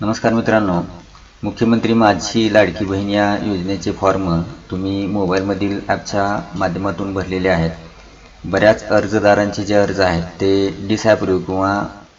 नमस्कार मित्रांनो. मुख्यमंत्री माझी लाडकी बहीण या योजनेचे फॉर्म तुम्ही मोबाईलमधील ॲपच्या माध्यमातून भरलेले आहेत. बऱ्याच अर्जदारांचे जे अर्ज आहेत ते डिसॲप्रूव्ह किंवा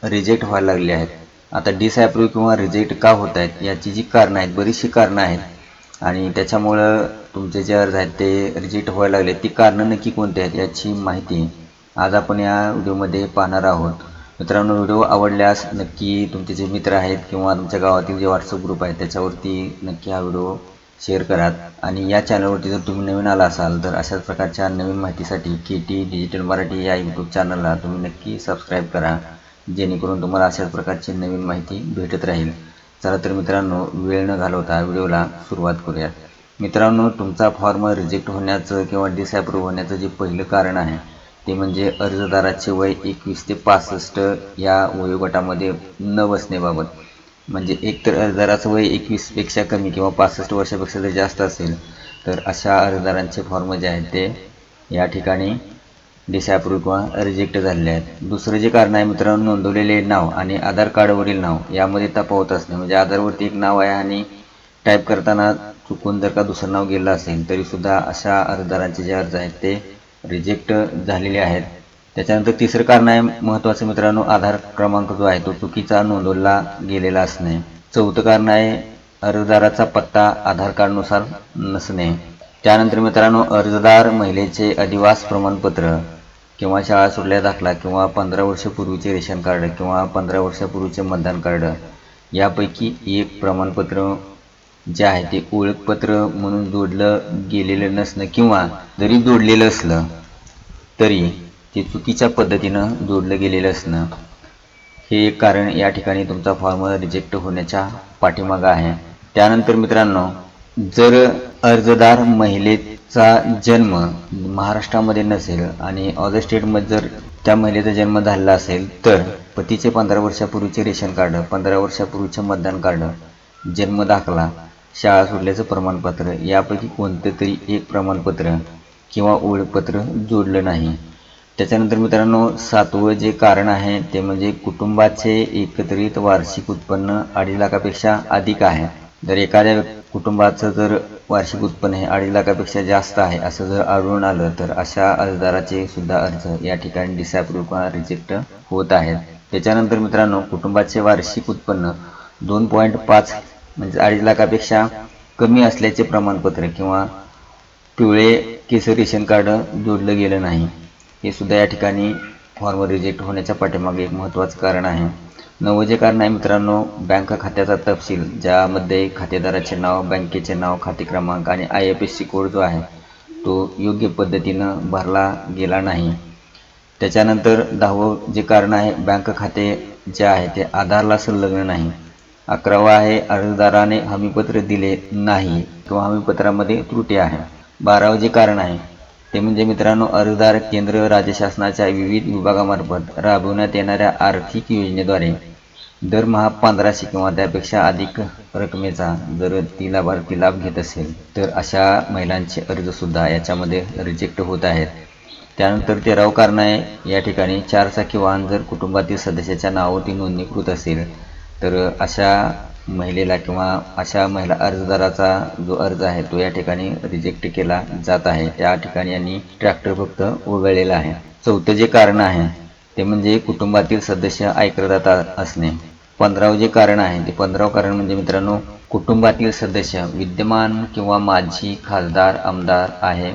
रिजेक्ट व्हायला लागले आहेत. आता डिसॲप्रूव्ह किंवा रिजेक्ट का होत आहेत याची जी कारणं आहेत बरीचशी कारणं आहेत आणि त्याच्यामुळं तुमचे जे अर्ज आहेत ते रिजेक्ट व्हायला लागले ती कारणं नक्की कोणती आहेत याची माहिती आज आपण या व्हिडिओमध्ये पाहणार आहोत. मित्रांनो व्हिडिओ आवडल्यास नक्की तुमचे जे मित्र आहेत किंवा तुमच्या गावातील जे व्हॉट्सअप ग्रुप आहेत त्याच्यावरती नक्की हा व्हिडिओ शेअर करा. आणि या चॅनलवरती जर तुम्ही नवीन आला असाल तर अशाच प्रकारच्या नवीन माहितीसाठी के टी डिजिटल मराठी या यूट्यूब चॅनलला तुम्ही नक्की सबस्क्राईब करा. जेणेकरून तुम्हाला अशाच प्रकारची नवीन माहिती भेटत राहील. चला तर मित्रांनो वेळ न घालवता व्हिडिओला सुरुवात करूयात. मित्रांनो तुमचा फॉर्म रिजेक्ट होण्याचं किंवा डिसॲप्रूव्ह होण्याचं जे पहिलं कारण आहे ते म्हणजे अर्जदाराचे वय एकवीस ते पासष्ट या वयोगटामध्ये न बसण्याबाबत. म्हणजे एकतर अर्जदाराचं वय एकवीसपेक्षा कमी किंवा पासष्ट वर्षापेक्षा जर जास्त असेल तर अशा अर्जदारांचे फॉर्म जे आहेत ते या ठिकाणी डिसॲप्रूव्ह किंवा रिजेक्ट झालेले आहेत. दुसरं जे कारण आहे मित्रांनो नोंदवलेले नाव आणि आधार कार्डवरील नाव यामध्ये तपावत असणे. म्हणजे आधारवरती एक नाव आहे आणि टाईप करताना चुकून जर का दुसरं नाव गेलं असेल तरीसुद्धा अशा अर्जदारांचे जे अर्ज आहेत ते रिजेक्ट झालेले आहेत. त्याच्यानंतर तिसरं कारण आहे महत्त्वाचं मित्रांनो आधार क्रमांक जो आहे तो चुकीचा नोंदवला गेलेला असणे. चौथं कारण आहे अर्जदाराचा पत्ता आधार कार्डनुसार नसणे. त्यानंतर मित्रांनो अर्जदार महिलेचे अधिवास प्रमाणपत्र किंवा शाळा सुटल्या दाखला किंवा पंधरा वर्षापूर्वीचे रेशन कार्ड किंवा पंधरा वर्षापूर्वीचे मतदान कार्ड यापैकी एक प्रमाणपत्र जे आहे ते ओळखपत्र म्हणून जोडलं गेलेलं नसणं किंवा जरी जोडलेलं असलं तरी ते चुकीच्या पद्धतीनं जोडलं गेलेलं असणं हे एक कारण या ठिकाणी तुमचा फॉर्म रिजेक्ट होण्याच्या पाठीमागं आहे. त्यानंतर मित्रांनो जर अर्जदार महिलेचा जन्म महाराष्ट्रामध्ये नसेल आणि ऑदर स्टेटमध्ये जर त्या महिलेचा जन्म झालेला असेल तर पतीचे पंधरा वर्षापूर्वीचे रेशन कार्ड पंधरा वर्षापूर्वीचे मतदान कार्ड जन्म दाखला शाळा सोडल्याचं प्रमाणपत्र यापैकी कोणतं तरी एक प्रमाणपत्र किंवा ओळखपत्र जोडलं नाही. त्याच्यानंतर मित्रांनो सातवं जे कारण आहे ते म्हणजे कुटुंबाचे एकत्रित वार्षिक उत्पन्न अडीच लाखापेक्षा अधिक आहे. जर एखाद्या कुटुंबाचं जर वार्षिक उत्पन्न हे अडीच लाखापेक्षा जास्त आहे असं जर आढळून आलं तर अशा अर्जदाराचे सुद्धा अर्ज या ठिकाणी डिसॅप्रूव्ह किंवा रिजेक्ट होत आहेत. त्याच्यानंतर मित्रांनो कुटुंबाचे वार्षिक उत्पन्न दोन पॉईंट पाच म्हणजे अडीच लाखापेक्षा कमी असल्याचे प्रमाणपत्र किंवा पिवळे केसर रेशन कार्ड जोडलं गेलं नाही. हे सुद्धा या ठिकाणी फॉर्म रिजेक्ट होण्याच्या पाठीमागे एक महत्त्वाचं कारण आहे. नवं जे कारण आहे मित्रांनो बँक खात्याचा तपशील ज्यामध्ये खातेदाराचे नाव बँकेचे नाव खाते क्रमांक आणि I F S C code जो आहे तो योग्य पद्धतीनं भरला गेला नाही. त्याच्यानंतर दहावं जे कारण आहे बँक खाते जे आहे ते आधारला संलग्न नाही. अकरावं आहे अर्जदाराने हमीपत्र दिले नाही किंवा हमीपत्रामध्ये त्रुटी आहे. बारावं जे कारण आहे. ते म्हणजे मित्रांनो अर्जदार केंद्र राज्य शासनाच्या विविध विभागामार्फत राबवण्यात येणाऱ्या आर्थिक योजनेद्वारे दरमहा पंधराशे किंवा त्यापेक्षा अधिक रकमेचा जर ती लाभार्थी लाभ घेत असेल तर अशा महिलांचे अर्जसुद्धा याच्यामध्ये रिजेक्ट होत आहेत. त्यानंतर तेरावं कारण आहे या ठिकाणी चारचाकी वाहन जर कुटुंबातील सदस्याच्या नावावरती नोंदणीकृत असेल तर अशा महिलेला किंवा अशा महिला अर्जदाराचा जो अर्ज आहे तो या ठिकाणी रिजेक्ट केला जात आहे. या ठिकाणी यांनी ट्रॅक्टर फक्त वगळलेला आहे. चौथं जे कारण आहे ते म्हणजे कुटुंबातील सदस्य आयकरदाता असणे. पंधरावं जे कारण आहे ते पंधरावं कारण म्हणजे मित्रांनो कुटुंबातील सदस्य विद्यमान किंवा माजी खासदार आमदार आहे.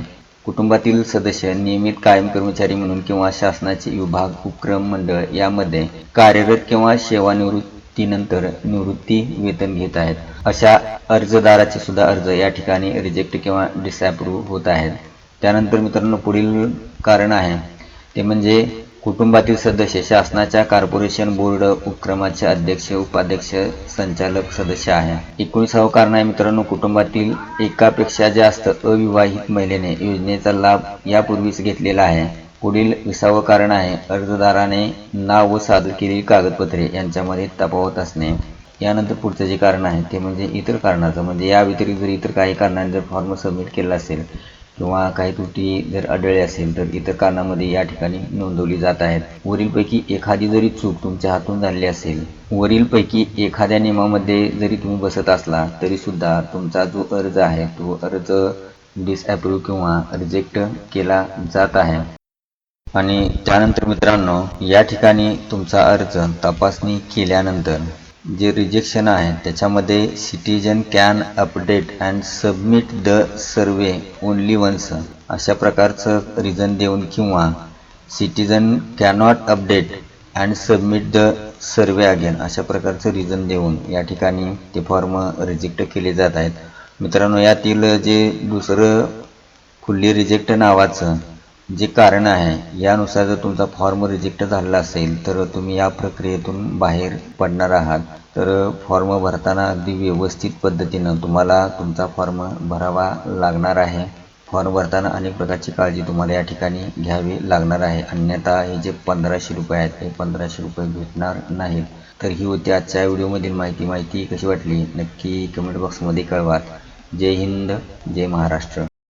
कुटुंबातील सदस्य नियमित कायम कर्मचारी म्हणून किंवा शासनाचे विभाग उपक्रम मंडळ यामध्ये कार्यरत किंवा सेवानिवृत्त सेवानिवृत्तीनंतर निवृत्ती वेतन घेत आहेत. अशा अर्जदाराचे सुद्धा अर्ज या ठिकाणी रिजेक्ट किंवा डिसॲप्रूव्ह होत आहेत. त्यानंतर मित्रांनो पुढील कारण आहे. ते म्हणजे कुटुंबातील सदस्य शासनाच्या कॉर्पोरेशन बोर्ड उपक्रमाचे अध्यक्ष उपाध्यक्ष संचालक सदस्य आहे. एकोणीसावं कारण आहे मित्रांनो कुटुंबातील एकापेक्षा जास्त अविवाहित महिलेने योजनेचा लाभ यापूर्वीच घेतलेला आहे. पुढील विसावं कारण आहे. अर्जदाराने नाव व सादर केलेली कागदपत्रे यांच्यामध्ये तफावत असणे. यानंतर पुढचं जे कारण आहे ते म्हणजे इतर कारणाचं. म्हणजे या व्यतिरिक्त जर इतर काही कारणाने जर फॉर्म सबमिट केला असेल किंवा काही त्रुटी जर आढळली असेल तर इतर कारणामध्ये या ठिकाणी नोंदवली जात आहेत. वरीलपैकी एखादी जरी चूक तुमच्या हातून झाली असेल वरीलपैकी एखाद्या नियमामध्ये जरी तुम्ही बसत असला तरीसुद्धा तुमचा जो अर्ज आहे तो अर्ज डिसअप्रूव्ह किंवा रिजेक्ट केला जात आहे. आणि त्यानंतर मित्रांनो या ठिकाणी तुमचा अर्ज तपासणी केल्यानंतर जे रिजेक्शन आहे त्याच्यामध्ये citizen can update and submit the survey only once अशा प्रकारचं रिझन देऊन किंवा citizen cannot update and submit the survey again अशा प्रकारचं रिझन देऊन या ठिकाणी ते फॉर्म रिजेक्ट केले जात आहेत. मित्रांनो यातील जे दुसरं फुल्ली रिजेक्ट नावाचं जे कारण आहे यानुसार जर तुमचा फॉर्म रिजेक्ट झालेला असेल तर तुम्ही या प्रक्रियेतून बाहेर पडणार आहात. तर फॉर्म भरताना अगदी व्यवस्थित पद्धतीनं तुम्हाला तुमचा फॉर्म भरावा लागणार आहे. फॉर्म भरताना अनेक प्रकारची काळजी तुम्हाला या ठिकाणी घ्यावी लागणार आहे. अन्यथा हे जे पंधराशे रुपये आहेत ते पंधराशे रुपये भेटणार नाहीत. तर ही होती आजच्या व्हिडिओमधील माहिती. माहिती कशी वाटली? नक्की कमेंट बॉक्समध्ये कळवा. जय हिंद जय महाराष्ट्र.